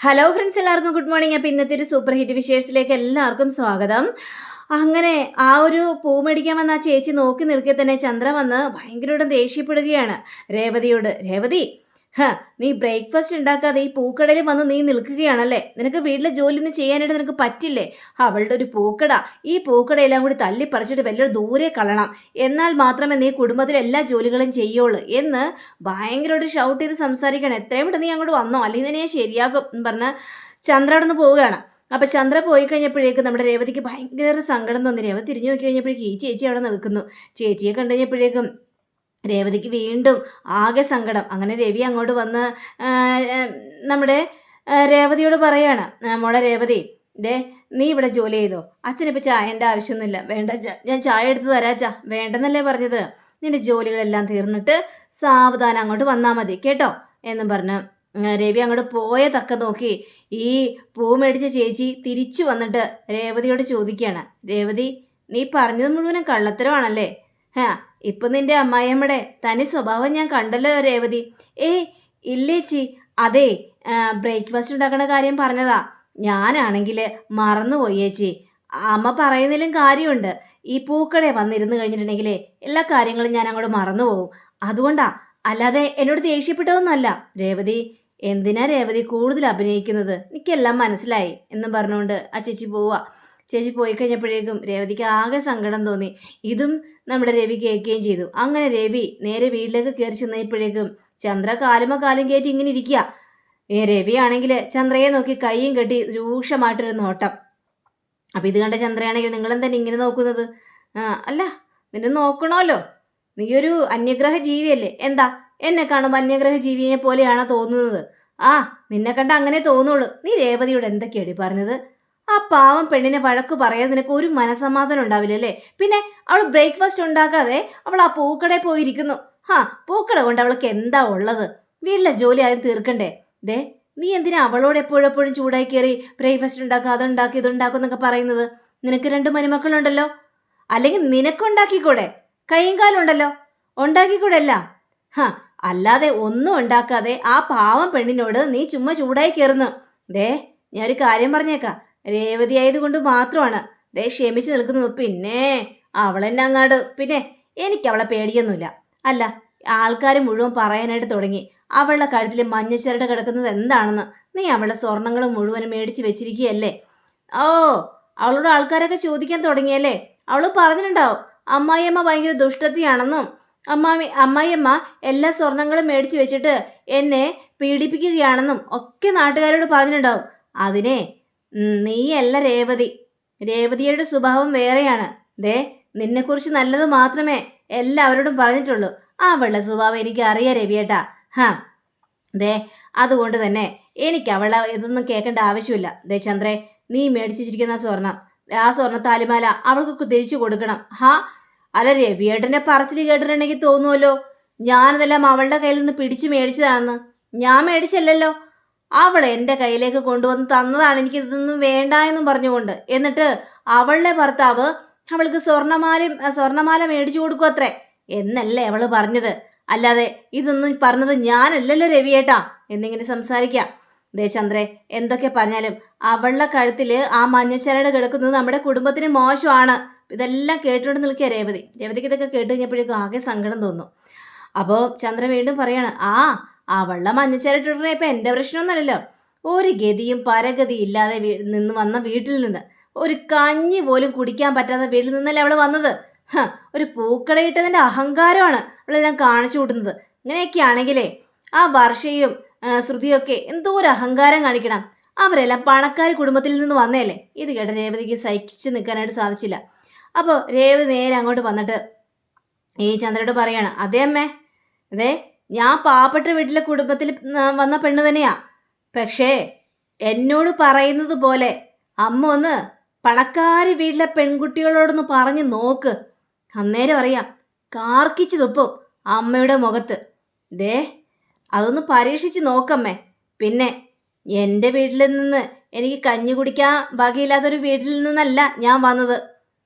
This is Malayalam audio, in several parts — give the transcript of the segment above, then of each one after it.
ഹലോ ഫ്രണ്ട്സ് എല്ലാവർക്കും ഗുഡ് മോർണിംഗ് അപ്പോൾ ഇന്നത്തെ ഒരു സൂപ്പർ ഹിറ്റ് വിശേഷത്തിലേക്ക് എല്ലാവർക്കും സ്വാഗതം. അങ്ങനെ ആ ഒരു പൂ മേടിക്കാൻ വന്ന ആ ചേച്ചി നോക്കി നിൽക്കെ തന്നെ ചന്ദ്ര വന്ന് ഭയങ്കരമായിട്ടും ദേഷ്യപ്പെടുകയാണ്. രേവതിയോട് രേവതി ഹ നീ ബ്രേക്ക്ഫാസ്റ്റ് ഉണ്ടാക്കാതെ ഈ പൂക്കടയിൽ വന്ന് നീ നിൽക്കുകയാണല്ലേ? നിനക്ക് വീട്ടിലെ ജോലി ഒന്നും ചെയ്യാനായിട്ട് നിനക്ക് പറ്റില്ലേ? അവളുടെ ഒരു പൂക്കട. ഈ പൂക്കടയെല്ലാം കൂടി തല്ലിപ്പറിച്ചിട്ട് വലിയൊരു ദൂരെ കളണം. എന്നാൽ മാത്രമേ നീ കുടുംബത്തിലെ എല്ലാ ജോലികളും ചെയ്യുള്ളൂ എന്ന് ഭയങ്കരമായിട്ട് ഷൗട്ട് ചെയ്ത് സംസാരിക്കണം. എത്രയും പെട്ടെന്ന് നീ അങ്ങോട്ട് വന്നോ? അല്ലെങ്കിൽ ഞാൻ ശരിയാകും എന്ന് പറഞ്ഞ് ചന്ദ്ര അവിടെ നിന്ന് പോവുകയാണ്. അപ്പം ചന്ദ്ര പോയി കഴിഞ്ഞപ്പോഴേക്കും നമ്മുടെ രേവതിക്ക് ഭയങ്കര സങ്കടം തോന്നി. രേവതി തിരിഞ്ഞു നോക്കി കഴിഞ്ഞപ്പോഴേക്കും ഈ ചേച്ചി അവിടെ നിൽക്കുന്നു. ചേച്ചിയെ കണ്ടു കഴിഞ്ഞപ്പോഴേക്കും രേവതിക്ക് വീണ്ടും ആകെ സങ്കടം. അങ്ങനെ രവി അങ്ങോട്ട് വന്ന് നമ്മുടെ രേവതിയോട് പറയാണ് "ആ, മോളെ രേവതി ദേ നീ ഇവിടെ ജോലി ചെയ്തോ? അച്ഛനിപ്പോൾ ചായന്റെ ആവശ്യമൊന്നുമില്ല. വേണ്ട ഞാൻ ചായ എടുത്ത് തരാച്ചാ വേണ്ടെന്നല്ലേ പറഞ്ഞത്? നിന്റെ ജോലികളെല്ലാം തീർന്നിട്ട് സാവധാനം അങ്ങോട്ട് വന്നാൽ മതി കേട്ടോ? എന്നും പറഞ്ഞ് രവി അങ്ങോട്ട് പോയ തക്ക നോക്കി ഈ പൂ മേടിച്ച ചേച്ചി തിരിച്ചു വന്നിട്ട് രേവതിയോട് ചോദിക്കുകയാണ്. രേവതി നീ പറഞ്ഞത് മുഴുവനും കള്ളത്തരമാണല്ലേ? ഹാ ഇപ്പം നിന്റെ അമ്മായിയമ്മയുടെ തനി സ്വഭാവം ഞാൻ കണ്ടല്ലോ രേവതി. ഏയ് ഇല്ലേച്ചി അതെ ബ്രേക്ക്ഫാസ്റ്റ് ഉണ്ടാക്കണ കാര്യം പറഞ്ഞതാ. ഞാനാണെങ്കിൽ മറന്നുപോയി ചേച്ചി അമ്മ പറയുന്നതിലും കാര്യമുണ്ട്. ഈ പൂക്കടെ വന്നിരുന്ന് കഴിഞ്ഞിട്ടുണ്ടെങ്കിലേ എല്ലാ കാര്യങ്ങളും ഞാൻ അങ്ങോട്ട് മറന്നുപോകും. അതുകൊണ്ടാ അല്ലാതെ എന്നോട് ദേഷ്യപ്പെട്ടതൊന്നുമല്ല. രേവതി എന്തിനാ രേവതി കൂടുതൽ അഭിനയിക്കുന്നത്? എനിക്കെല്ലാം മനസ്സിലായി എന്നും പറഞ്ഞുകൊണ്ട് ആ ചേച്ചി പോവുക. ചേച്ചി പോയി കഴിഞ്ഞപ്പോഴേക്കും രേവതിക്ക് ആകെ സങ്കടം തോന്നി. ഇതും നമ്മുടെ രവി കേൾക്കുകയും ചെയ്തു. അങ്ങനെ രവി നേരെ വീട്ടിലേക്ക് കയറി ചെന്നപ്പോഴേക്കും ചന്ദ്ര കാലുമ കാലും കയറ്റി ഇങ്ങനെ ഇരിക്കുക. ഏ രവിയാണെങ്കിൽ ചന്ദ്രയെ നോക്കി കൈയും കെട്ടി രൂക്ഷമായിട്ടൊരു നോട്ടം അപ്പം ഇത് കണ്ട ചന്ദ്രയാണെങ്കിൽ നിങ്ങളും തന്നെ ഇങ്ങനെ നോക്കുന്നത്? അല്ല നിന്നെ നോക്കണമല്ലോ. നീ ഒരു അന്യഗ്രഹ ജീവിയല്ലേ എന്താ? എന്നെ കാണുമ്പോൾ അന്യഗ്രഹ ജീവിയെ പോലെയാണോ തോന്നുന്നത്? ആ നിന്നെ കണ്ട അങ്ങനെ തോന്നുള്ളൂ. നീ രേവതിയോട് എന്തൊക്കെയാടി പറഞ്ഞത്? ആ പാവം പെണ്ണിനെ വഴക്ക് പറയാൻ നിനക്ക് ഒരു മനസമാധാനം ഉണ്ടാവില്ലല്ലേ? പിന്നെ അവൾ ബ്രേക്ക്ഫാസ്റ്റ് ഉണ്ടാക്കാതെ അവൾ ആ പൂക്കടയിൽ പോയിരിക്കുന്നു. ഹാ പൂക്കട കൊണ്ട് അവൾക്ക് എന്താ ഉള്ളത്? വീട്ടിലെ ജോലി ആരും തീർക്കണ്ടേ? ദേ നീ എന്തിനാ അവളോട് എപ്പോഴും എപ്പോഴും ചൂടായി കയറി ബ്രേക്ക്ഫാസ്റ്റ് ഉണ്ടാക്കുക അതുണ്ടാക്കി ഇതുണ്ടാക്കും എന്നൊക്കെ പറയുന്നത്? നിനക്ക് രണ്ട് മരുമക്കളുണ്ടല്ലോ? അല്ലെങ്കിൽ നിനക്കുണ്ടാക്കിക്കൂടെ കൈയും കാലും ഉണ്ടല്ലോ? ഉണ്ടാക്കിക്കൂടെ അല്ല ഹാ അല്ലാതെ ഒന്നും ഉണ്ടാക്കാതെ ആ പാവം പെണ്ണിനോട് നീ ചുമ്മാ ചൂടായി കയറുന്നു. ദേ ഞാൻ ഒരു കാര്യം പറഞ്ഞേക്കാം. രേവതി ആയതുകൊണ്ട് മാത്രമാണ്. ദേ ക്ഷമിച്ച് നിൽക്കുന്നത്. പിന്നെ അവളെന്നെ അങ്ങാട് പിന്നെ എനിക്ക് അവളെ പേടിയൊന്നുമില്ല. അല്ല ആൾക്കാർ മുഴുവൻ പറയാനായിട്ട് തുടങ്ങി. അവളുടെ കഴുത്തിൽ മഞ്ഞച്ചിരട്ട കിടക്കുന്നത് എന്താണെന്ന് നീ അവളുടെ സ്വർണങ്ങൾ മുഴുവൻ മേടിച്ച് വെച്ചിരിക്കുകയല്ലേ? ഓ അവളോട് ആൾക്കാരൊക്കെ ചോദിക്കാൻ തുടങ്ങിയല്ലേ? അവൾ പറഞ്ഞിട്ടുണ്ടാവും. അമ്മായിയമ്മ ഭയങ്കര ദുഷ്ടത്തിയാണെന്നും അമ്മാമി അമ്മായിയമ്മ എല്ലാ സ്വർണങ്ങളും മേടിച്ച് വെച്ചിട്ട് എന്നെ പീഡിപ്പിക്കുകയാണെന്നും ഒക്കെ നാട്ടുകാരോട് പറഞ്ഞിട്ടുണ്ടാവും. അതിനെ നീയല്ല രേവതി. രേവതിയുടെ സ്വഭാവം വേറെയാണ്. ദേ നിന്നെക്കുറിച്ച് നല്ലത് മാത്രമേ എല്ലാവരോടും പറഞ്ഞിട്ടുള്ളൂ. ആ വെള്ള സ്വഭാവം എനിക്ക് അറിയാം രവിയേട്ടാ. ഹാ. ദേ അതുകൊണ്ട് തന്നെ എനിക്ക് അവളെ ഇതൊന്നും കേൾക്കേണ്ട ആവശ്യമില്ല. ദേ ചന്ദ്രേ നീ മേടിച്ചു വെച്ചിരിക്കുന്ന സ്വർണം. ആ സ്വർണ താലിമാല അവൾക്ക് തിരിച്ചു കൊടുക്കണം. ഹാ. അല്ല രവിയേട്ടന്റെ പറച്ചിൽ കേട്ടിട്ടുണ്ടെങ്കിൽ തോന്നുമല്ലോ ഞാനതെല്ലാം അവളുടെ കയ്യിൽ നിന്ന് പിടിച്ച് മേടിച്ചതാണെന്ന്. ഞാൻ മേടിച്ചല്ലല്ലോ. അവൾ എന്റെ കയ്യിലേക്ക് കൊണ്ടുവന്ന് തന്നതാണ് എനിക്ക് ഇതൊന്നും വേണ്ട എന്നും പറഞ്ഞുകൊണ്ട്. എന്നിട്ട് അവളുടെ ഭർത്താവ് അവൾക്ക് സ്വർണമാലയും സ്വർണമാല മേടിച്ചു കൊടുക്കും അത്രേ. എന്നല്ലേ അവൾ പറഞ്ഞത്? അല്ലാതെ ഇതൊന്നും പറഞ്ഞത് ഞാനല്ലല്ലോ രവിയേട്ടാ. എന്നിങ്ങനെ സംസാരിക്കാം. ദേ ചന്ദ്രേ എന്തൊക്കെ പറഞ്ഞാലും അവളുടെ കഴുത്തിൽ ആ മഞ്ഞച്ചരട് കിടക്കുന്നത് നമ്മുടെ കുടുംബത്തിന് മോശമാണ്. ഇതെല്ലാം കേട്ടുകൊണ്ട് നിൽക്കുക രേവതി. രേവതിക്ക് ഇതൊക്കെ കേട്ട് കഴിഞ്ഞപ്പോഴേക്കും ആകെ സങ്കടം തോന്നും. അപ്പോൾ ചന്ദ്ര വീണ്ടും പറയാണ് ആ അവളുടെ മഞ്ഞച്ചരട്ടിടണ ഇപ്പം എന്റെ പ്രശ്നമൊന്നുമല്ലല്ലോ. ഒരു ഗതിയും പരഗതി ഇല്ലാതെ നിന്ന് വന്ന വീട്ടിൽ നിന്ന് ഒരു കഞ്ഞി പോലും കുടിക്കാൻ പറ്റാത്ത വീട്ടിൽ നിന്നല്ലേ അവൾ വന്നത്? ഒരു പൂക്കടയിട്ടതിന്റെ അഹങ്കാരമാണ് അവളെല്ലാം കാണിച്ചു കൂട്ടുന്നത്. ഇങ്ങനെയൊക്കെ ആണെങ്കിലേ ആ വർഷയും ശ്രുതിയൊക്കെ എന്തോ ഒരു അഹങ്കാരം കാണിക്കണം. അവരെല്ലാം പണക്കാർ കുടുംബത്തിൽ നിന്ന് വന്നതല്ലേ ഇത് കേട്ട രേവതിക്ക് സഹിച്ച് നിൽക്കാനായിട്ട് സാധിച്ചില്ല. അപ്പോൾ രേവതി നേരെ അങ്ങോട്ട് വന്നിട്ട് ഈ ചന്ദ്രയോട് പറയാണ് അതേ അമ്മേ അതെ ഞാൻ പാവപ്പെട്ട വീട്ടിലെ കുടുംബത്തിൽ വന്ന പെണ്ണ് തന്നെയാ. പക്ഷേ എന്നോട് പറയുന്നത് പോലെ അമ്മ ഒന്ന് പണക്കാരി വീട്ടിലെ പെൺകുട്ടികളോടൊന്ന് പറഞ്ഞു നോക്ക്. അന്നേരം അറിയാം കാർക്കിച്ച് തുപ്പും അമ്മയുടെ മുഖത്ത്. ദേ അതൊന്ന് പരീക്ഷിച്ച് നോക്കമ്മേ. പിന്നെ എന്റെ വീട്ടിൽ നിന്ന് എനിക്ക് കഞ്ഞി കുടിക്കാൻ ബാക്കിയില്ലാത്തൊരു വീട്ടിൽ നിന്നല്ല ഞാൻ വന്നത്.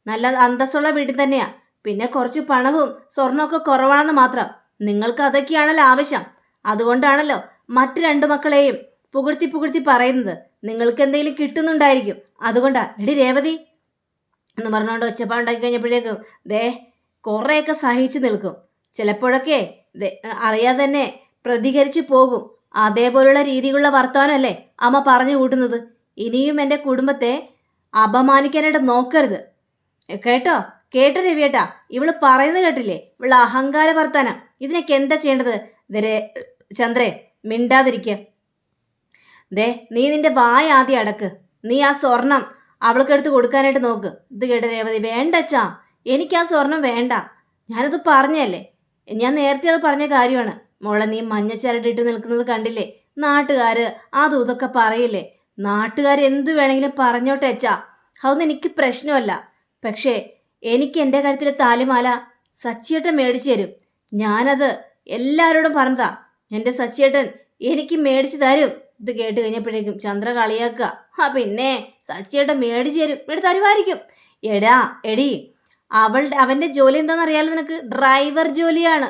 നല്ല അന്തസ്സുള്ള വീട്ടിൽ തന്നെയാ. പിന്നെ കുറച്ച് പണവും സ്വർണമൊക്കെ കുറവാണെന്ന് മാത്രം. നിങ്ങൾക്ക് അതൊക്കെയാണല്ലോ ആവശ്യം. അതുകൊണ്ടാണല്ലോ മറ്റു രണ്ട് മക്കളെയും പുകഴ്ത്തി പുകഴ്ത്തി പറയുന്നത്. നിങ്ങൾക്ക് എന്തെങ്കിലും കിട്ടുന്നുണ്ടായിരിക്കും. അതുകൊണ്ടാ. എടി രേവതി. എന്ന് പറഞ്ഞുകൊണ്ട് ഒച്ചപ്പാടുണ്ടാക്കി കഴിഞ്ഞപ്പോഴേക്കും ദേ കുറേയൊക്കെ സഹിച്ചു നിൽക്കും. ചിലപ്പോഴൊക്കെ അറിയാതെ തന്നെ പ്രതികരിച്ചു പോകും. അതേപോലുള്ള രീതിയിലുള്ള വർത്തമാനമല്ലേ അമ്മ പറഞ്ഞു കൂട്ടുന്നത്. ഇനിയും എന്റെ കുടുംബത്തെ അപമാനിക്കാനായിട്ട് നോക്കരുത്. കേട്ടോ? കേട്ടോ രവിയേട്ടാ. ഇവൾ പറയുന്നത് കേട്ടില്ലേ? ഇവൾ അഹങ്കാര വർത്താനം ഇതിനൊക്കെ എന്താ ചെയ്യേണ്ടത്? ദേ ചന്ദ്രേ മിണ്ടാതിരിക്കുക ദേ നീ നിന്റെ വായ ആദ്യം അടക്ക്. നീ ആ സ്വർണം അവൾക്ക് എടുത്ത് കൊടുക്കാനായിട്ട് നോക്ക്. ഇത് കേട്ട രേവതി വേണ്ട അച്ഛാ എനിക്ക് ആ സ്വർണം വേണ്ട. ഞാനത് പറഞ്ഞല്ലേ ഞാൻ നേരത്തെ അത് പറഞ്ഞ കാര്യമാണ്. മോളെ നീ മഞ്ഞച്ചരട്ടിട്ട് നിൽക്കുന്നത് കണ്ടില്ലേ? നാട്ടുകാർ അതും ഇതൊക്കെ പറയില്ലേ? നാട്ടുകാർ എന്ത് വേണമെങ്കിലും പറഞ്ഞോട്ടെ അച്ഛാ. അതൊന്നും എനിക്ക് പ്രശ്നമല്ല. പക്ഷേ എനിക്ക് എന്റെ കഴുത്തിലെ താലിമാല സച്ചിയേട്ടൻ മേടിച്ചു തരും. ഞാനത് എല്ലാവരോടും പറഞ്ഞതാ. എന്റെ സച്ചിയേട്ടൻ എനിക്ക് മേടിച്ചു തരും. ഇത് കേട്ട് കഴിഞ്ഞപ്പോഴേക്കും ചന്ദ്ര കളിയാക്കുക. ആ പിന്നെ സച്ചിയേട്ടൻ മേടിച്ചു തരും. ഇവിടെ തരുമായിരിക്കും എടാ എടി അവളുടെ അവന്റെ ജോലി എന്താണെന്നറിയാലോ നിനക്ക്? ഡ്രൈവർ ജോലിയാണ്.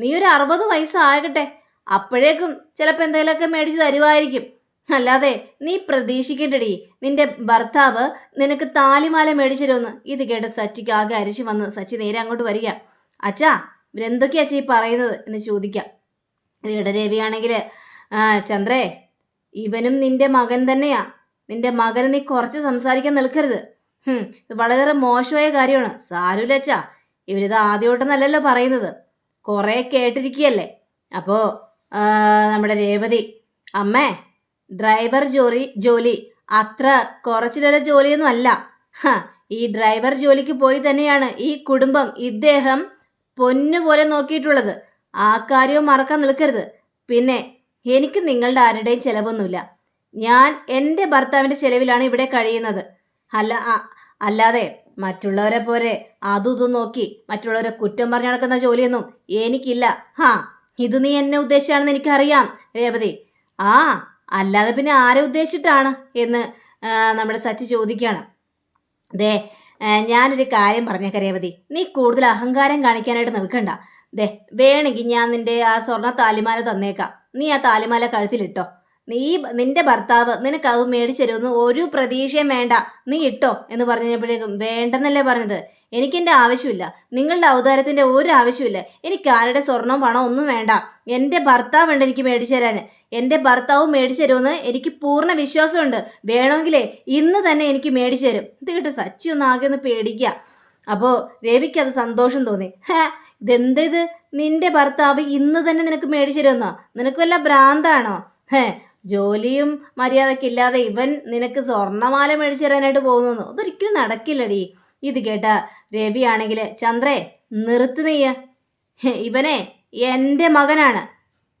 നീ ഒരു അറുപത് വയസ്സാകട്ടെ. അപ്പോഴേക്കും ചിലപ്പോൾ എന്തെങ്കിലുമൊക്കെ മേടിച്ച് തരുമായിരിക്കും അല്ലാതെ നീ പ്രതീക്ഷിക്കണ്ടടി. നിന്റെ ഭർത്താവ് നിനക്ക് താലിമാല മേടിച്ചു തരുമെന്ന്. ഇത് കേട്ട് സച്ചിക്ക് ആകെ അരിച്ചു വന്ന് സച്ചി നേരെ അങ്ങോട്ട് വരിക. അച്ഛാ ഇവരെന്തൊക്കെയാ ഈ പറയുന്നത് എന്ന് ചോദിക്കാം. ഇടരേവിയാണെങ്കിൽ ചന്ദ്രേ ഇവനും നിന്റെ മകൻ തന്നെയാ. നിന്റെ മകന് നീ കുറച്ച് സംസാരിക്കാൻ നിൽക്കരുത്. ഇത് വളരെ മോശമായ കാര്യമാണ്. സാരൂലച്ചാ ഇവരിത് ആദ്യമായിട്ടൊന്നല്ലല്ലോ പറയുന്നത്. കുറേ കേട്ടിരിക്കുകയല്ലേ? അപ്പോൾ നമ്മുടെ രേവതി അമ്മേ ഡ്രൈവർ ജോലി ജോലി അത്ര കുറച്ചിലുള്ള ജോലിയൊന്നും അല്ല. ഈ ഡ്രൈവർ ജോലിക്ക് പോയി തന്നെയാണ് ഈ കുടുംബം ഇദ്ദേഹം പൊന്നുപോലെ നോക്കിയിട്ടുള്ളത്. ആ കാര്യവും മറക്കാൻ നിൽക്കരുത്. പിന്നെ എനിക്ക് നിങ്ങളുടെ ആരുടെയും ചിലവൊന്നുമില്ല. ഞാൻ എന്റെ ഭർത്താവിന്റെ ചിലവിലാണ് ഇവിടെ കഴിയുന്നത്. അല്ല അല്ലാതെ മറ്റുള്ളവരെ പോലെ അതും ഇതും നോക്കി മറ്റുള്ളവരെ കുറ്റം പറഞ്ഞു നടക്കുന്ന ജോലിയൊന്നും എനിക്കില്ല. ഹാ ഇത് നീ എന്നെ ഉദ്ദേശിച്ചാണെന്ന് എനിക്കറിയാം രേവതി. ആ അല്ലാതെ പിന്നെ ആരെ ഉദ്ദേശിച്ചിട്ടാണ് എന്ന് നമ്മുടെ സച്ചി ചോദിക്കുകയാണ്. ദേ ഞാനൊരു കാര്യം പറഞ്ഞ രേവതി നീ കൂടുതൽ അഹങ്കാരം കാണിക്കാനായിട്ട് നിൽക്കണ്ട. ദേ വേണമെങ്കിൽ ഞാൻ നിന്റെ ആ സ്വർണ താലിമാല തന്നേക്കാം. നീ ആ താലിമാല കഴുത്തിലിട്ടോ. നീ നിന്റെ ഭർത്താവ് നിനക്ക് അത് മേടിച്ചു തരുമെന്ന് ഒരു പ്രതീക്ഷയും വേണ്ട. നീ ഇട്ടോ എന്ന് പറഞ്ഞു കഴിഞ്ഞപ്പോഴേക്കും വേണ്ടെന്നല്ലേ പറഞ്ഞത്. എനിക്കെന്റെ ആവശ്യമില്ല. നിങ്ങളുടെ അവതാരത്തിന്റെ ഒരു ആവശ്യമില്ല. എനിക്ക് ആരുടെ സ്വർണം പണം ഒന്നും വേണ്ട. എന്റെ ഭർത്താവ് ഉണ്ട് എനിക്ക് മേടിച്ചു തരാൻ എന്റെ ഭർത്താവ് മേടിച്ചു തരുമെന്ന് എനിക്ക് പൂർണ വിശ്വാസമുണ്ട്. വേണമെങ്കിലേ ഇന്ന് തന്നെ എനിക്ക് മേടിച്ചു തരും. ഇത് കേട്ട് സച്ചി ഒന്ന് ആകെ ഒന്ന് പേടിക്കുക അപ്പോൾ രവിക്ക് അത് സന്തോഷം തോന്നി. ഹാ ഇതെന്ത് ഇത്? നിന്റെ ഭർത്താവ് ഇന്ന് തന്നെ നിനക്ക് മേടിച്ചു തരുമെന്നോ? നിനക്ക് വല്ല ഭ്രാന്താണോ? ഹേ ജോലിയും മര്യാദക്കില്ലാതെ ഇവൻ നിനക്ക് സ്വർണമാല മേടിച്ചു തരാനായിട്ട് പോകുന്നു അതൊരിക്കലും നടക്കില്ലടി. ഇത് കേട്ട രവിയാണെങ്കിൽ ചന്ദ്രേ നിർത്ത് നീയ ഇവനെ എന്റെ മകനാണ്.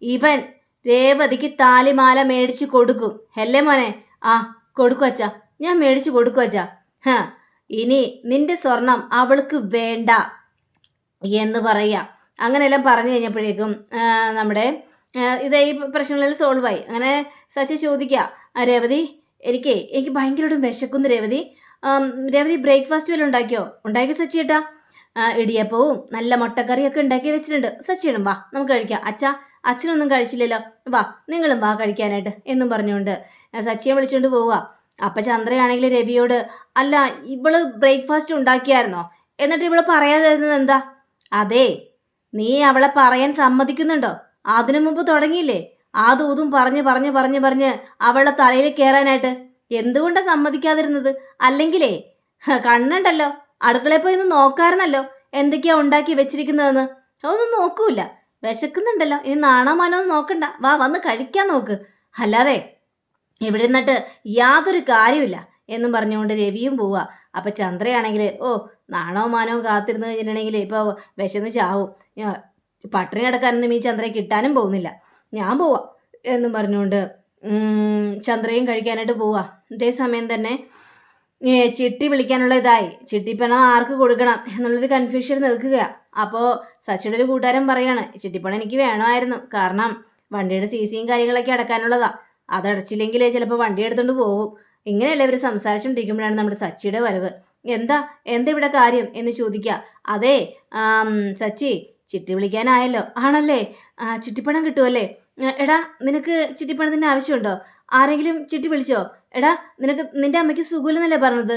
ഇവൻ രേവതിക്ക് താലിമാല മേടിച്ച് കൊടുക്കും. അല്ലേ മോനെ? ആ കൊടുക്കും അച്ഛ. ഞാൻ മേടിച്ച് കൊടുക്കും അച്ഛ. ഹ ഇനി നിന്റെ സ്വർണം അവൾക്ക് വേണ്ട എന്ന് പറയുക അങ്ങനെയെല്ലാം പറഞ്ഞു കഴിഞ്ഞപ്പോഴേക്കും നമ്മുടെ ഇത് ഈ പ്രശ്നങ്ങളിൽ സോൾവായി അങ്ങനെ സച്ചി ചോദിക്കുക രേവതി എനിക്ക് എനിക്ക് ഭയങ്കരമായിട്ടും വിശക്കുന്നു രേവതി. രേവതി ബ്രേക്ക്ഫാസ്റ്റ് വല്ലതും ഉണ്ടാക്കിയോ? ഉണ്ടാക്കി സച്ചി ഏട്ടാ ഇടിയപ്പവും നല്ല മുട്ടക്കറിയൊക്കെ ഉണ്ടാക്കി വെച്ചിട്ടുണ്ട്. സച്ചിയിടും വാ നമുക്ക് കഴിക്കാം. അച്ഛാ അച്ഛനൊന്നും കഴിച്ചില്ലല്ലോ. വാ നിങ്ങളും വാ കഴിക്കാനായിട്ട് എന്നും പറഞ്ഞുകൊണ്ട് സച്ചിയെ വിളിച്ചുകൊണ്ട് പോവുക. അപ്പം ചന്ദ്രയാണെങ്കിൽ രവിയോട് അല്ല ഇവൾ ബ്രേക്ക്ഫാസ്റ്റ് ഉണ്ടാക്കിയായിരുന്നോ? എന്നിട്ട് ഇവൾ പറയാതെ ഇരുന്നത് എന്താ? അതെ നീ അവളെ പറയാൻ സമ്മതിക്കുന്നുണ്ടോ? അതിനു മുമ്പ് തുടങ്ങിയില്ലേ? ആ ദൂതും പറഞ്ഞ് പറഞ്ഞ് പറഞ്ഞ് പറഞ്ഞ് അവളുടെ തലയിൽ കയറാനായിട്ട് എന്തുകൊണ്ടാ സമ്മതിക്കാതിരുന്നത്? അല്ലെങ്കിലേ കണ്ണണ്ടല്ലോ. അടുക്കളയിൽ പോയി ഒന്ന് നോക്കാറുന്നല്ലോ എന്തൊക്കെയാ ഉണ്ടാക്കി വെച്ചിരിക്കുന്നതെന്ന്. അതൊന്നും നോക്കൂല. വിശക്കുന്നുണ്ടല്ലോ. ഇനി നാണമാനൊന്നും നോക്കണ്ട. വാ വന്ന് കഴിക്കാൻ നോക്ക്. അല്ലാതെ ഇവിടെ നിന്നിട്ട് യാതൊരു കാര്യമില്ല എന്നും പറഞ്ഞുകൊണ്ട് രവിയും പോവുക അപ്പം ചന്ദ്രയാണെങ്കിൽ ഓ നാണോ മാനോ കാത്തിരുന്ന് കഴിഞ്ഞിട്ടുണ്ടെങ്കിൽ ഇപ്പോൾ വിശന്ന് ചാവും. പട്ടിണി കിടക്കാനൊന്നും ഈ ചന്ദ്രയെ കിട്ടാനും പോകുന്നില്ല. ഞാൻ പോവാം എന്നും പറഞ്ഞുകൊണ്ട് ചന്ദ്രയും കഴിക്കാനായിട്ട് പോവുക ഇതേ സമയം തന്നെ ചിട്ടി വിളിക്കാനുള്ള ഇതായി. ചിട്ടിപ്പണം ആർക്ക് കൊടുക്കണം എന്നുള്ളൊരു കൺഫ്യൂഷൻ നിൽക്കുക അപ്പോൾ സച്ചിയുടെ ഒരു കൂട്ടുകാരൻ പറയാണ് ചിട്ടിപ്പണം എനിക്ക് വേണമായിരുന്നു. കാരണം വണ്ടിയുടെ സി സിയും കാര്യങ്ങളൊക്കെ അടക്കാനുള്ളതാ. അതടച്ചില്ലെങ്കിൽ ചിലപ്പോൾ വണ്ടി എടുത്തുകൊണ്ട് പോകും. ഇങ്ങനെയല്ല ഇവർ സംസാരിച്ചുകൊണ്ടിരിക്കുമ്പോഴാണ് നമ്മുടെ സച്ചിയുടെ വരവ്. എന്താ? എന്താ ഇവിടെ കാര്യം? എന്ന് ചോദിക്കുക അതെ സച്ചി ചിട്ടി വിളിക്കാനായല്ലോ. ആണല്ലേ? ചിട്ടിപ്പണം കിട്ടുമല്ലേ എടാ നിനക്ക് ചിട്ടിപ്പണത്തിന്റെ ആവശ്യമുണ്ടോ? ആരെങ്കിലും ചിട്ടി വിളിച്ചോ? എടാ നിനക്ക് നിന്റെ അമ്മയ്ക്ക് സുഖമില്ലെന്നല്ലേ പറഞ്ഞത്?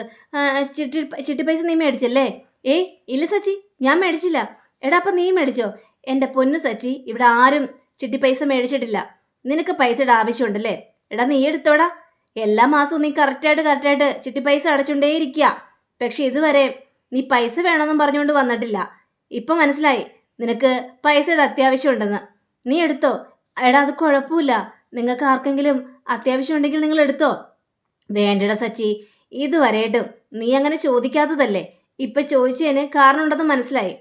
ചിട്ടി ചിട്ടി പൈസ നീ മേടിച്ചല്ലേ? ഏയ് ഇല്ല സച്ചി ഞാൻ മേടിച്ചില്ല. എടാ അപ്പം നീ മേടിച്ചോ? എന്റെ പൊന്നു സച്ചി ഇവിടെ ആരും ചിട്ടി പൈസ മേടിച്ചിട്ടില്ല. നിനക്ക് പൈസയുടെ ആവശ്യമുണ്ടല്ലേ? എടാ നീ എടുത്തോടാ. എല്ലാ മാസവും നീ കറക്റ്റായിട്ട് കറക്റ്റായിട്ട് ചിട്ടി പൈസ അടച്ചുകൊണ്ടേ ഇരിക്കുക പക്ഷെ ഇതുവരെ നീ പൈസ വേണമെന്നും പറഞ്ഞുകൊണ്ട് വന്നിട്ടില്ല. ഇപ്പം മനസ്സിലായി നിനക്ക് പൈസയുടെ അത്യാവശ്യമുണ്ടെന്ന്. നീ എടുത്തോ? എടാ അത് കുഴപ്പമില്ല. നിങ്ങൾക്ക് ആർക്കെങ്കിലും അത്യാവശ്യം ഉണ്ടെങ്കിൽ നിങ്ങൾ എടുത്തോ? വേണ്ടടാ സച്ചി ഇതുവരെയിട്ടും നീ അങ്ങനെ ചോദിക്കാത്തതല്ലേ? ഇപ്പം ചോദിച്ചതിന് കാരണമുണ്ടെന്ന് മനസ്സിലായി.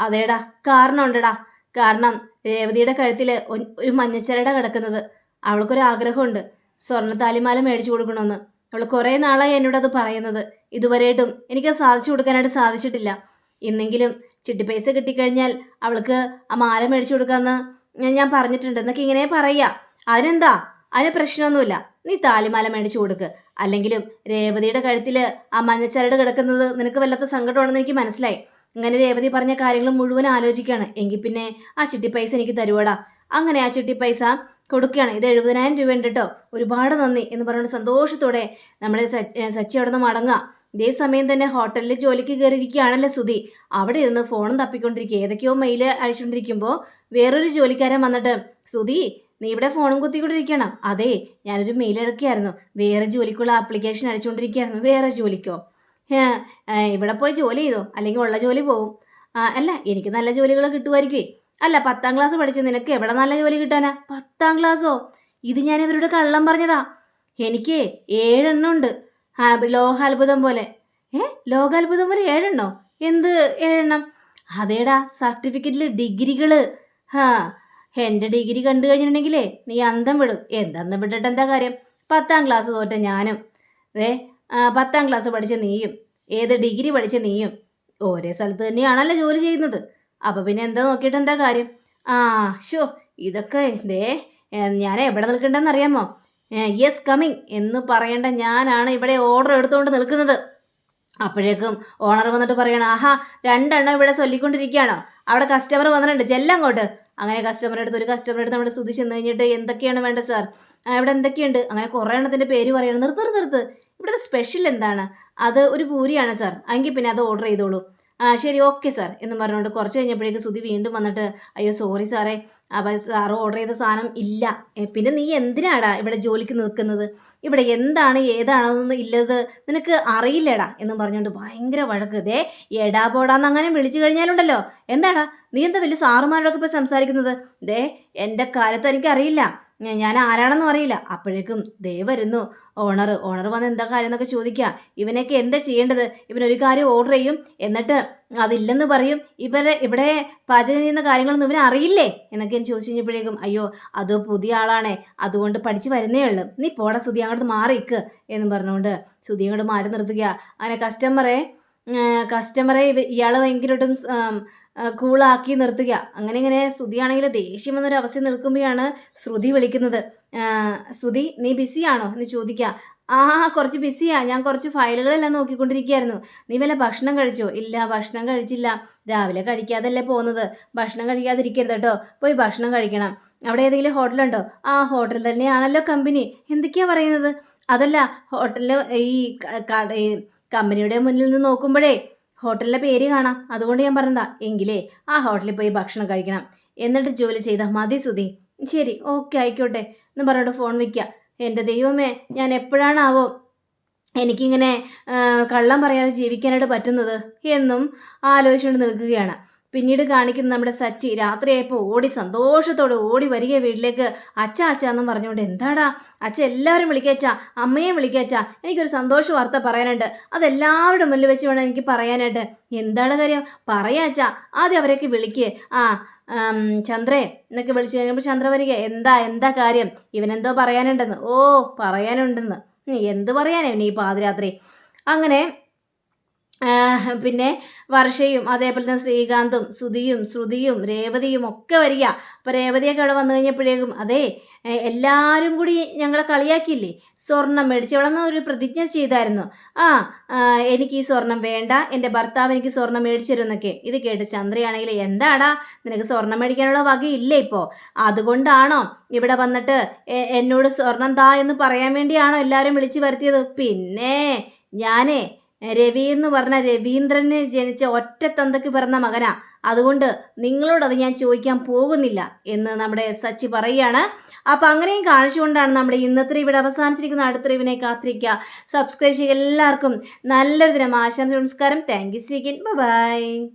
അതേടാ കാരണമുണ്ടടാ. കാരണം രേവതിയുടെ കഴുത്തിൽ ഒരു മഞ്ഞച്ചരട കിടക്കുന്നത്. അവൾക്കൊരു ആഗ്രഹമുണ്ട്. സ്വർണ താലിമാല മേടിച്ചു കൊടുക്കണമെന്ന്. അവൾ കുറേ നാളായി എന്നോട് അത് പറയുന്നത്. ഇതുവരെയായിട്ടും എനിക്ക് സാധിച്ചു കൊടുക്കാനായിട്ട് സാധിച്ചിട്ടില്ല. ഇന്നെങ്കിലും ചിട്ടി ചിട്ടിപ്പൈസ കിട്ടിക്കഴിഞ്ഞാൽ അവൾക്ക് ആ മാല മേടിച്ചു കൊടുക്കാമെന്ന് ഞാൻ- പറഞ്ഞിട്ടുണ്ട്. എന്നൊക്കെ ഇങ്ങനെ പറയുക അതിനെന്താ? അതിന് പ്രശ്നമൊന്നുമില്ല. നീ താലിമാല മേടിച്ചു കൊടുക്ക്. അല്ലെങ്കിലും രേവതിയുടെ കഴുത്തിൽ ആ മഞ്ഞച്ചരട് കിടക്കുന്നത് നിനക്ക് വല്ലാത്ത സങ്കടമാണെന്ന് എനിക്ക് മനസ്സിലായി. ഇങ്ങനെ രേവതി പറഞ്ഞ കാര്യങ്ങൾ മുഴുവൻ ആലോചിക്കുകയാണ്. എങ്കിൽ പിന്നെ ആ ചിട്ടി പൈസ എനിക്ക് തരുവടാ? അങ്ങനെ ആ ചിട്ടി പൈസ കൊടുക്കുകയാണ്. ഇത് എഴുപതിനായിരം രൂപ ഉണ്ട് കേട്ടോ. ഒരുപാട് നന്ദി എന്ന് പറഞ്ഞുകൊണ്ട് സന്തോഷത്തോടെ നമ്മുടെ സച്ചി അവിടെ നിന്ന് മടങ്ങുക. ഇതേ സമയം തന്നെ ഹോട്ടലിൽ ജോലിക്ക് കയറിയിരിക്കുകയാണല്ലോ സുധി. അവിടെ ഇരുന്ന് ഫോണും തപ്പിക്കൊണ്ടിരിക്കുക. ഏതൊക്കെയോ മെയിൽ അയച്ചുകൊണ്ടിരിക്കുമ്പോൾ വേറൊരു ജോലിക്കാരൻ വന്നിട്ട് സുധി നീ ഇവിടെ ഫോണും കുത്തിക്കൊണ്ടിരിക്കണം അതെ ഞാനൊരു മെയിൽ ഇറക്കിയായിരുന്നു. വേറെ ജോലിക്കുള്ള ആപ്ലിക്കേഷൻ അടിച്ചുകൊണ്ടിരിക്കുകയായിരുന്നു വേറെ ജോലിക്കോ? ഇവിടെ പോയി ജോലി ചെയ്തോ? അല്ലെങ്കിൽ ഉള്ള ജോലി പോകും അല്ല എനിക്ക് നല്ല ജോലികൾ കിട്ടുമായിരിക്കുമേ അല്ല പത്താം ക്ലാസ് പഠിച്ച നിനക്ക് എവിടെ നല്ല ജോലി കിട്ടാനാ? പത്താം ക്ലാസ്സോ ഇത് ഞാൻ ഇവരുടെ കള്ളം പറഞ്ഞതാ. എനിക്ക് ഏഴെണ്ണം ഉണ്ട്. ലോകാത്ഭുതം പോലെ. ഏ ലോകാത്ഭുതം പോലെ ഏഴെണ്ണോ? എന്ത് ഏഴെണ്ണം? അതേടാ സർട്ടിഫിക്കറ്റിൽ ഡിഗ്രികൾ. ഹാ എന്റെ ഡിഗ്രി കണ്ടു കഴിഞ്ഞിട്ടുണ്ടെങ്കിലേ നീ അന്തം വിടും. എന്തന്തം വിട്ടിട്ട് എന്താ കാര്യം? പത്താം ക്ലാസ് തോറ്റ ഞാനും. ആ, പത്താം ക്ലാസ് പഠിച്ച നീയും. ഏത് ഡിഗ്രി പഠിച്ച നീയും. ഒരേ സ്ഥലത്ത് തന്നെയാണല്ലോ ജോലി ചെയ്യുന്നത്. അപ്പോൾ പിന്നെ എന്താ നോക്കിയിട്ട് എന്താ കാര്യം? ആ ഷോ ഇതൊക്കെ ദേ ഞാൻ എവിടെ നിൽക്കണ്ടെന്ന് അറിയാമോ? യെസ് കമ്മിങ് എന്ന് പറയേണ്ട ഞാനാണ് ഇവിടെ ഓർഡർ എടുത്തുകൊണ്ട് നിൽക്കുന്നത്. അപ്പോഴേക്കും ഓണർ വന്നിട്ട് പറയണം ആഹാ രണ്ടെണ്ണം ഇവിടെ ചൊല്ലിക്കൊണ്ടിരിക്കുകയാണോ. അവിടെ കസ്റ്റമർ വന്നിട്ടുണ്ട്. ചെല്ലങ്ങോട്ട്. അങ്ങനെ കസ്റ്റമറുടെ അടുത്ത് ഒരു കസ്റ്റമറുടെ അടുത്ത് നമ്മുടെ സ്തുതി ചെന്ന് കഴിഞ്ഞിട്ട് എന്തൊക്കെയാണ് വേണ്ടത് സാർ ഇവിടെ എന്തൊക്കെയുണ്ട്? അങ്ങനെ കുറേ എണ്ണത്തിന്റെ പേര് പറയണം. നിർത്ത് നിർത്ത് നിർത്ത്. ഇവിടുത്തെ സ്പെഷ്യൽ എന്താണ്? അത് ഒരു പൂരിയാണ് സാർ എങ്കിൽ പിന്നെ അത് ഓർഡർ ചെയ്തോളൂ. ആ ശരി ഓക്കെ സാർ എന്ന് പറഞ്ഞുകൊണ്ട് കുറച്ച് കഴിഞ്ഞപ്പോഴേക്ക് സുധി വീണ്ടും വന്നിട്ട് അയ്യോ സോറി സാറേ. അപ്പം സാറ് ഓർഡർ ചെയ്ത സാധനം ഇല്ല. പിന്നെ നീ എന്തിനാടാ ഇവിടെ ജോലിക്ക് നിൽക്കുന്നത്? ഇവിടെ എന്താണ് ഏതാണെന്നൊന്നും ഇല്ലത് നിനക്ക് അറിയില്ലടാ? എന്ന് പറഞ്ഞുകൊണ്ട് ഭയങ്കര വഴക്ക്. ഇതേ എടാ പോടാന്ന് അങ്ങനെ വിളിച്ചു കഴിഞ്ഞാലുണ്ടല്ലോ. എന്താടാ? നീ എന്താ വലിയ സാറുമാരോടൊക്കെ ഇപ്പോൾ സംസാരിക്കുന്നത്? ദേ എന്റെ കാലത്ത് എനിക്കറിയില്ല. ഞാൻ ആരാണെന്നും അറിയില്ല. അപ്പോഴേക്കും ദേ വരുന്നു. ഓണർ ഓണർ വന്ന് എന്താ കാര്യം എന്നൊക്കെ ചോദിക്കുക ഇവനൊക്കെ എന്താ ചെയ്യേണ്ടത്? ഇവനൊരു കാര്യം ഓർഡർ ചെയ്യും. എന്നിട്ട് അതില്ലെന്ന് പറയും. ഇവരെ ഇവിടെ പാചകം ചെയ്യുന്ന കാര്യങ്ങളൊന്നും ഇവന് അറിയില്ലേ? എന്നൊക്കെ ചോദിച്ചു കഴിഞ്ഞപ്പോഴേക്കും അയ്യോ അത് പുതിയ ആളാണേ. അതുകൊണ്ട് പഠിച്ചു വരുന്നേ ഉള്ളൂ. നീ പോടാ സുതി അങ്ങോട്ട് മാറിക്ക് എന്ന് പറഞ്ഞുകൊണ്ട് സുതി അങ്ങോട്ട് മാറി നിർത്തുക. അങ്ങനെ കസ്റ്റമറെ കസ്റ്റമറെ ഇയാൾ ഭയങ്കരമായിട്ടും കൂളാക്കി നിർത്തുക. അങ്ങനെ ഇങ്ങനെ ശ്രുതിയാണെങ്കിൽ ദേഷ്യം എന്നൊരു അവസ്ഥ നിൽക്കുമ്പോഴാണ് ശ്രുതി വിളിക്കുന്നത്. ശ്രുതി നീ ബിസിയാണോ എന്ന് ചോദിക്കുക. ആ കുറച്ച് ബിസിയാ ഞാൻ കുറച്ച് ഫയലുകളെല്ലാം നോക്കിക്കൊണ്ടിരിക്കുകയായിരുന്നു. നീ വല്ല ഭക്ഷണം കഴിച്ചോ? ഇല്ല ഭക്ഷണം കഴിച്ചില്ല. രാവിലെ കഴിക്കാതല്ലേ പോകുന്നത്. ഭക്ഷണം കഴിക്കാതിരിക്കരുത് കേട്ടോ. പോയി ഭക്ഷണം കഴിക്കണം. അവിടെ ഏതെങ്കിലും ഹോട്ടലുണ്ടോ? ആ ഹോട്ടൽ തന്നെയാണല്ലോ കമ്പനി. എന്തൊക്കെയാ പറയുന്നത്? അതല്ല ഹോട്ടലിൽ ഈ കമ്പനിയുടെ മുന്നിൽ നിന്ന് നോക്കുമ്പോഴേ ഹോട്ടലിന്റെ പേര് കാണാം. അതുകൊണ്ട് ഞാൻ പറഞ്ഞതാ എങ്കിലേ ആ ഹോട്ടലിൽ പോയി ഭക്ഷണം കഴിക്കണം. എന്നിട്ട് ജോലി ചെയ്താൽ മതി സുധി. ശരി ഓക്കെ ആയിക്കോട്ടെ. എന്ന് പറഞ്ഞോട്ട് ഫോൺ വയ്ക്കുക എന്റെ ദൈവമേ ഞാൻ എപ്പോഴാണാവോ എനിക്കിങ്ങനെ കള്ളം പറയാതെ ജീവിക്കാനായിട്ട് പറ്റുന്നത് എന്നും ആലോചിച്ചുകൊണ്ട് നിൽക്കുകയാണ്. പിന്നീട് കാണിക്കുന്ന നമ്മുടെ സച്ചി രാത്രിയായപ്പോൾ ഓടി സന്തോഷത്തോടെ ഓടി വരിക വീട്ടിലേക്ക്. അച്ഛ അച്ഛ എന്നും പറഞ്ഞുകൊണ്ട് എന്താടാ? അച്ഛ എല്ലാവരും വിളിക്കച്ചാ അമ്മയെ വിളിക്കച്ചാ എനിക്കൊരു സന്തോഷ വാർത്ത പറയാനുണ്ട്. അതെല്ലാവരുടെ മുന്നിൽ വെച്ച് വേണം എനിക്ക് പറയാനായിട്ട്. എന്താണ് കാര്യം? പറയാച്ചാ ആദ്യം അവരൊക്കെ വിളിക്ക്. ആ ചന്ദ്രേ എന്നൊക്കെ വിളിച്ചു കഴിഞ്ഞപ്പോൾ ചന്ദ്ര വരിക എന്താ എന്താ കാര്യം? ഇവനെന്തോ പറയാനുണ്ടെന്ന്. ഓ പറയാനുണ്ടെന്ന്. എന്ത് പറയാനേ നീ പാതിരാത്രി? അങ്ങനെ പിന്നെ വർഷയും അതേപോലെ തന്നെ ശ്രീകാന്തും ശ്രുതിയും ശ്രുതിയും രേവതിയും ഒക്കെ വരിക. അപ്പോൾ രേവതിയൊക്കെ അവിടെ വന്നു കഴിഞ്ഞപ്പോഴേക്കും അതെ എല്ലാവരും കൂടി ഞങ്ങളെ കളിയാക്കിയില്ലേ? സ്വർണം മേടിച്ച്. അവിടെ നിന്ന് ഒരു പ്രതിജ്ഞ ചെയ്തായിരുന്നു. ആ എനിക്ക് ഈ സ്വർണം വേണ്ട. എന്റെ ഭർത്താവ് എനിക്ക് സ്വർണം മേടിച്ചു തരുമെന്നൊക്കെ ഇത് കേട്ട് ചന്ദ്രയാണെങ്കിൽ എന്താടാ? നിനക്ക് സ്വർണം മേടിക്കാനുള്ള വകയില്ലേ ഇപ്പോൾ അതുകൊണ്ടാണോ ഇവിടെ വന്നിട്ട് എന്നോട് സ്വർണം താ എന്ന് പറയാൻ വേണ്ടിയാണോ എല്ലാവരും വിളിച്ചു വരുത്തിയത്? പിന്നെ ഞാനേ രവി എന്ന് പറഞ്ഞ രവീന്ദ്രന് ജനിച്ച ഒറ്റ തന്തയ്ക്ക് പിറന്ന മകനാ. അതുകൊണ്ട് നിങ്ങളോടത് ഞാൻ ചോദിക്കാൻ പോകുന്നില്ല എന്ന് നമ്മുടെ സച്ചി പറയുകയാണ്. അപ്പം അങ്ങനെയും കാണിച്ചുകൊണ്ടാണ് നമ്മുടെ ഇന്നത്തെ ഇവിടെ അവസാനിച്ചിരിക്കുന്ന അടുത്ത റിവിനെ കാത്തിരിക്കുക. സബ്സ്ക്രൈബ് ചെയ്യുക എല്ലാവർക്കും നല്ലൊരു ദിനം ആശംസ നമസ്കാരം. Thank you സീക്കിൻ by